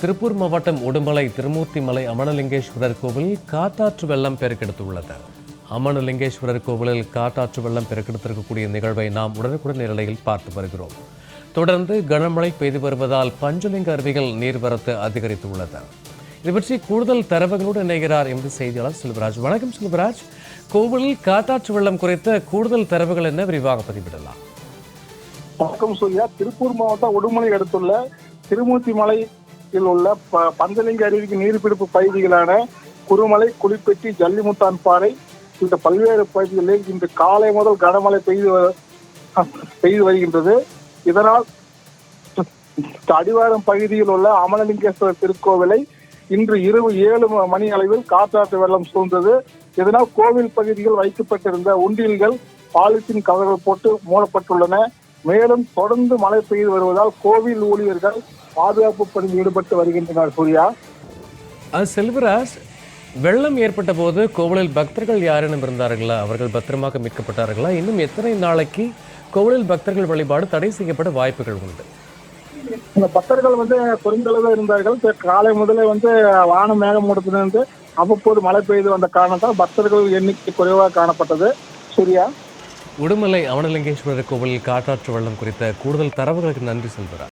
திருப்பூர் மாவட்டம் உடுமலை திருமூர்த்திமலை அமனலிங்கேஸ்வரர் கோவிலில் காட்டாற்று வெள்ளம் பெருக்கெடுத்துள்ளது. அமனலிங்கேஸ்வரர் கோவிலில் காட்டாற்று வெள்ளம் பெருக்கெடுத்திருக்கக்கூடிய நிகழ்வை நாம் உடனுக்குடன் நிலையில் பார்த்து வருகிறோம். தொடர்ந்து கனமழை பெய்து வருவதால் பஞ்சலிங்க அருவிகள் நீர்வரத்து அதிகரித்துள்ளது. இது பற்றி கூடுதல் தரவுகளோடு இணைகிறார் எமது செய்தியாளர் செல்வராஜ். வணக்கம் செல்வராஜ். கோவிலில் காட்டாற்று வெள்ளம் குறித்த கூடுதல் தரவுகள் என்ன? விரிவாக பதிவிடலாம். வணக்கம் சூர்யா. திருப்பூர் மாவட்டம் உடுமலை அடுத்துள்ள திருமூர்த்தி மலையில் உள்ள ப- பந்தலிங்க அருவிக்கு நீர்பிடிப்பு பகுதிகளான குருமலை குளிப்பெட்டி ஜல்லிமுத்தான் பாறை இந்த பல்வேறு பகுதிகளில் இன்று காலை முதல் கனமழை பெய்து வ- பெய்து வருகின்றது. இதனால் அடிவாரம் பகுதியில் உள்ள அமலலிங்கேஸ்வரர் திருக்கோவிலை இன்று இரவு ஏழு மணி அளவில் காற்றாற்று வெள்ளம் சூழ்ந்தது. இதனால் கோவில் பகுதியில் வைக்கப்பட்டிருந்த உண்டியல்கள் பாலித்தீன் கவர்கள் போட்டு மூடப்பட்டுள்ளன. மேலும் தொடர்ந்து மழை பெய்து வருவதால் கோவில் ஊழியர்கள் பாதுகாப்பு பணியில் ஈடுபட்டு வருகின்றனர் சூர்யா. செல்வராஜ் வெள்ளம் ஏற்பட்ட போது கோவிலில் பக்தர்கள் யாரேனும் இருந்தார்களா? அவர்கள் பத்திரமாக மீட்கப்பட்டார்களா? இன்னும் எத்தனை நாளைக்கு கோவிலில் பக்தர்கள் வழிபாடு தடை செய்யப்பட வாய்ப்புகள் உண்டு? இந்த பக்தர்கள் வந்து குறைந்தளவு இருந்தார்கள். காலை முதலே வந்து வானம் மேகமூட்டத்திலிருந்து அவ்வப்போது மழை பெய்து வந்த காரணத்தால் பக்தர்கள் எண்ணிக்கை குறைவாக காணப்பட்டது. சூர்யா. உடுமலை அமனலிங்கேஸ்வரர் கோவிலில் காட்டாற்று வெள்ளம் குறித்த கூடுதல் தரவுகளுக்கு நன்றி செல்கிறார்